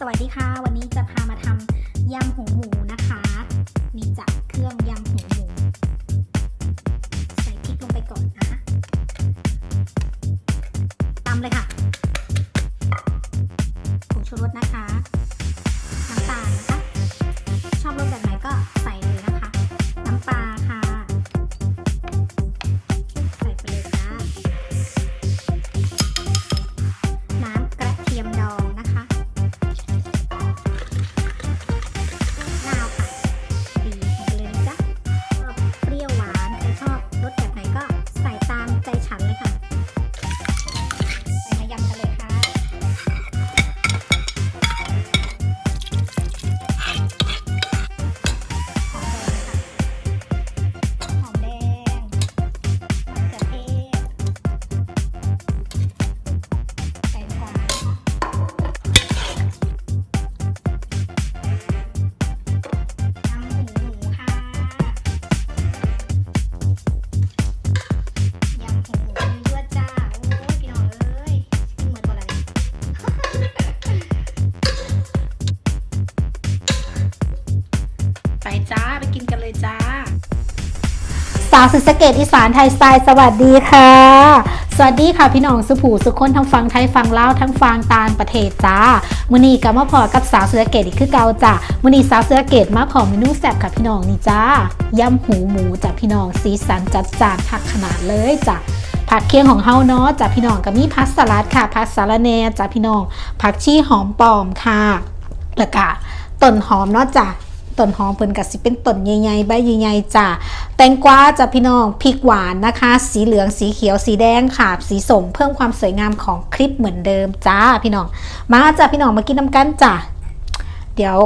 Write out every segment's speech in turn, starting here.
สวัสดีค่ะ วันนี้จะพามาทำยำหูหมูนะคะมีจากเครื่องยำหูหมู ใส่พริกลงไปก่อนนะตำเลยค่ะผงชูรสนะ ไปจ้าไปกินกันเลยจ้า สาวสุสเกตอีสานไทยสไตล์สวัสดีค่ะ สวัสดีค่ะพี่น้องสุผูสุคนทั้งฟังไทยฟังเล่าวทั้งฟังตาลประเทศจ้ามือนี้ก็มาพอกับสาวสุสเกตอีกคือเก่าจ้ามือนี้สาวสุสเกตมาพอเมนูแซ่บค่ะพี่น้องนี่จ้ายำหูหมูจ้ะพี่น้องสีสันจัดจานผักขนาดเลยจ้ะผักเคียงของเฮาเนาะจ้ะพี่น้องก็มีพัสสลัดค่ะพัสสาระแน่จ้ะพี่น้องผักชีหอมปลอมค่ะแล้วก็ต้นหอมเนาะจ้ะ ต้นหอมเพิ่นก็สิเป็นต้นใหญ่ๆใบใหญ่ๆจ้ะแตงกวาจ้ะพี่น้องพริกหวานนะคะ สีเหลืองสีเขียวสีแดงค่ะสีส้มเพิ่มความสวยงามของคลิปเหมือนเดิมจ้าพี่น้อง มาจ้ะพี่น้องมากินน้ำกันจ้ะเดี๋ยว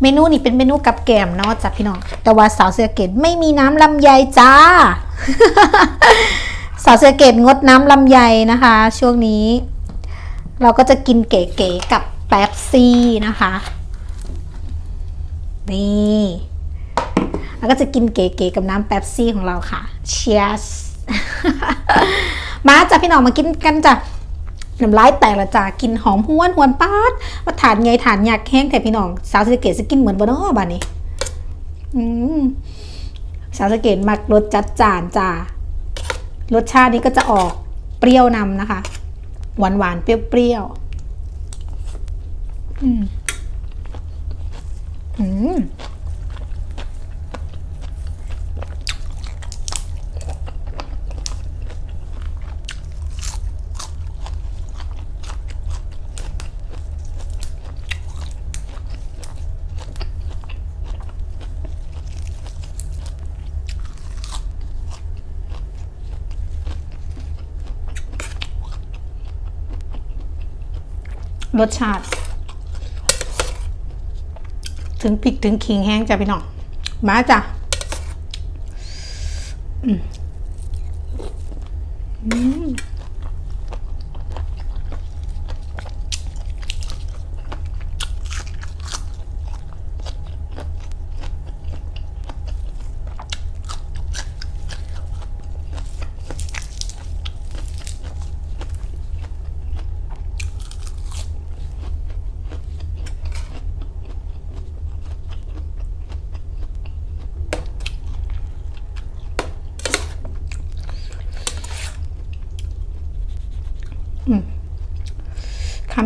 เมนูนี้เป็นเมนูกับแกมเนาะจ้ะพี่น้อง แต่ว่าสาวเสือเกตไม่มีน้ำลำไยจ้า สาวเสือเกตงดน้ำลำไยนะคะ ช่วงนี้ เราก็จะกินเก๋ๆกับแป๊บซี่นะคะ นี่แล้วก็จะกินเก๋ๆกับน้ำแป๊บซี่ของเราค่ะ Cheers มาจ้ะพี่น้องมากินกันจ้ะน้ำลายแตกละจ้ะกินหอมห้วนหวนปาดมาถานไงถานอยากแห้งแต่พี่น้อง สาวสะเกตจะกินเหมือนบนอ้อบานี้อืมสาวสะเกตมักรสจัดจานจ้ารสชาตินี้ก็จะออกเปรี้ยวนำนะคะ หวานหวานๆเปรี้ยวๆอืม อืมรสชาติ ถึงพริกถึงขิงแห้งจ้ะพี่น้องมาจ้ะอืม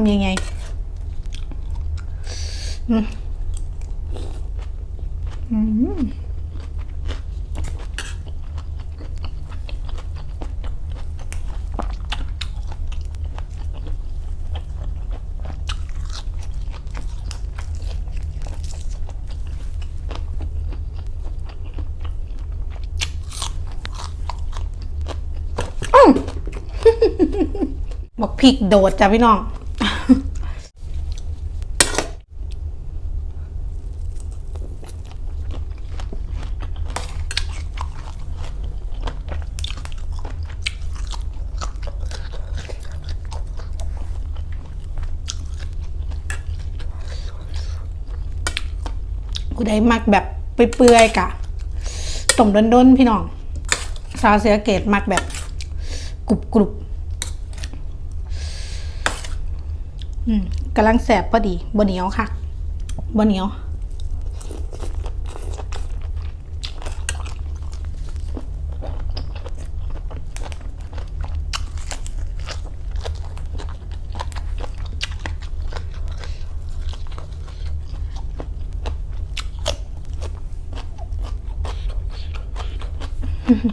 ำยังไงอืมอืมบอกพริกโดดจ้ะพี่น้องูได้มักแบบเปื่อยๆกะต้มด้นๆพี่น้องซาวเสียเกตมักแบบกรุบๆกำลังแสบพอดีบเหนียวค่ะบเหนียว mm-hmm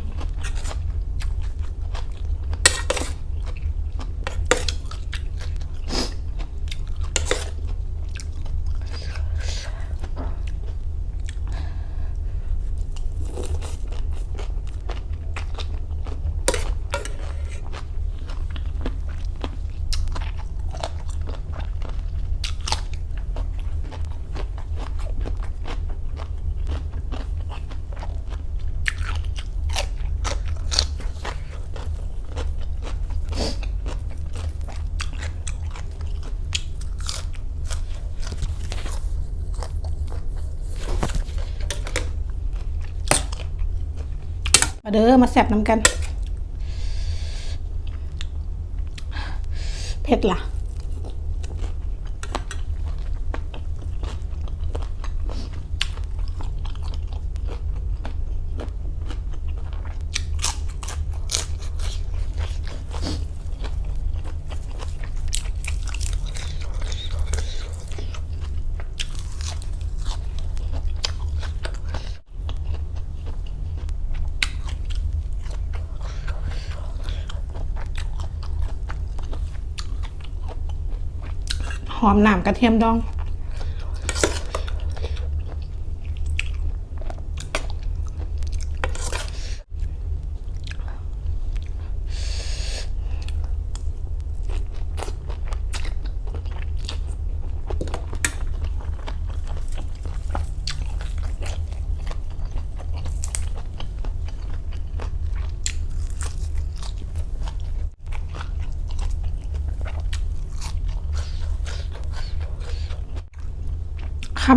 มาเด้อมาแสบน้ำกัน เผ็ดล่ะ หอมหนามกระเทียมดอง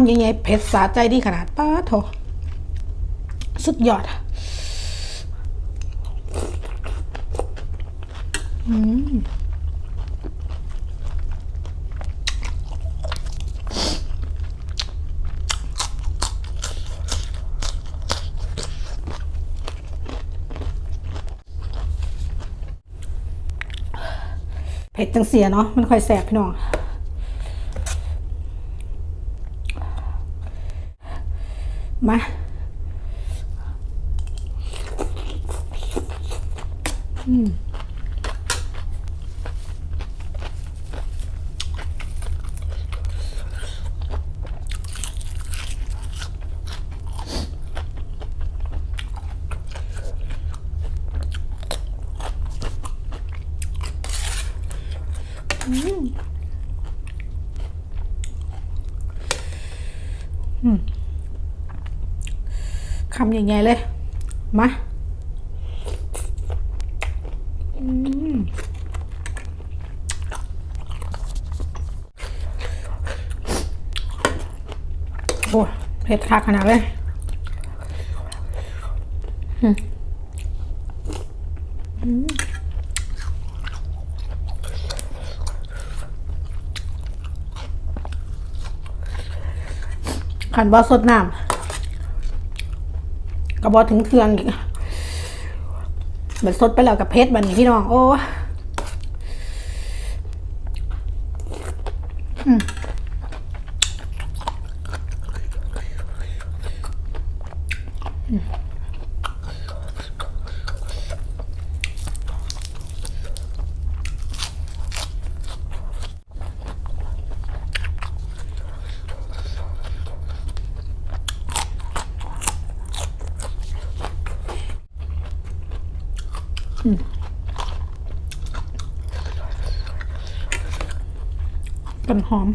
ำยังไงเผ็ดสาใจดีขนาดป้าโถสุดยอดอืมเผ็ดจังเสียเนาะมันค่อยแสบพี่น้อง มาอืมอืมอืม คำใหญ่ๆเลย มาโอ้เผ็ดคักขนาดเลยอืมอืมขันบอสดน้ำ กระบอกถึงเทืองอีกแบบสดไปแล้วกับเพชรบันนี้พี่น้อง โอ้ ต้นหอม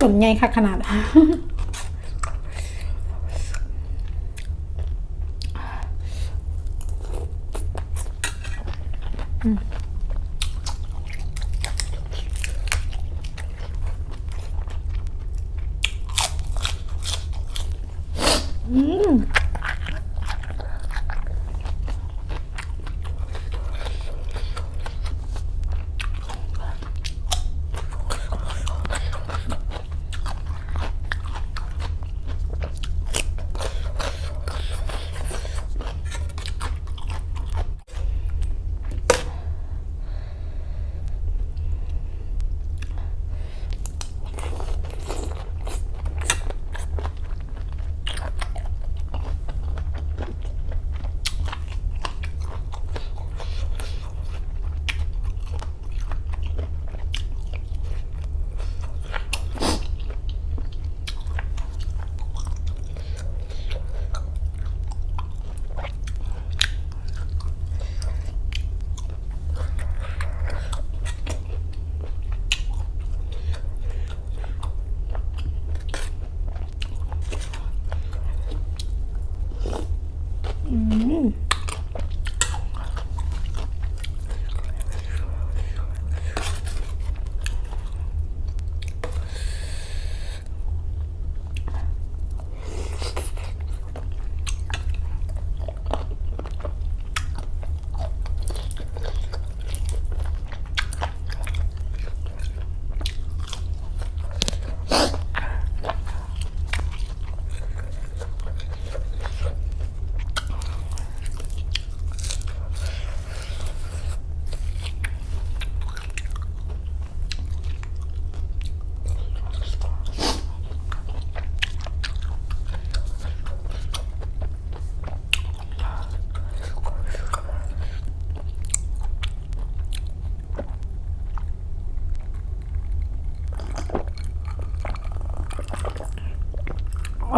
ต้นใหญ่ค่ะขนาดอืม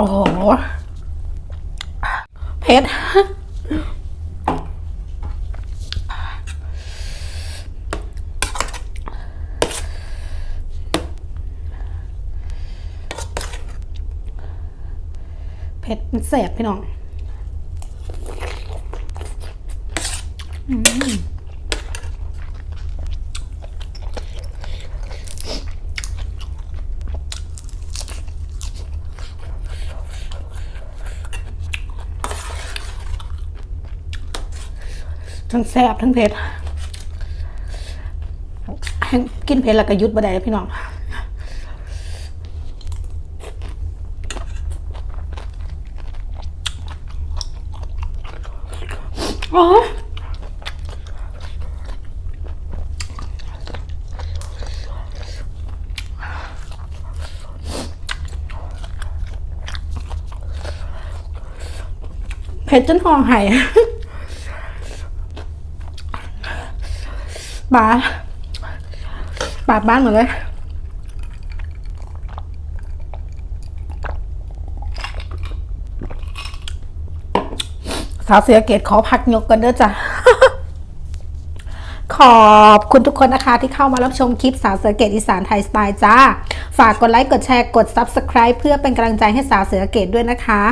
อ้โหเผ็ดเผ็ดมันแสบพี่น้องอืม ทั้งแสบทั้งเผ็ดกินเผ็ดแล้วก็ยุดบ่ได้พี่น้องอ๋อเผ็ดจนหองไห้ บาบาดบ้านหมดเลยสาวเสือเกตขอพักยกกันเด้อจ้ะขอบคุณทุกคนนะคะที่เข้ามารับชมคลิปสาวเสือเกตอีสานไทยสไตล์จ้า ฝากกดไลค์กดแชร์กด Subscribe เพื่อเป็นกำลังใจให้สาวเสือเกตด้วยนะคะ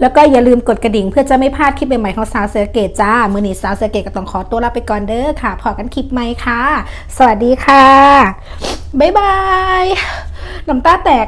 แล้วก็อย่าลืมกดกระดิ่งเพื่อจะไม่พลาดคลิปใหม่ๆของสาวเสือเกตจ้า มือนี้สาวเสือเกตก็ต้องขอตัวลาไปก่อนเด้อค่ะ พอกันคลิปใหม่ค่ะ สวัสดีค่ะ บ๊ายบาย น้ำตาแตก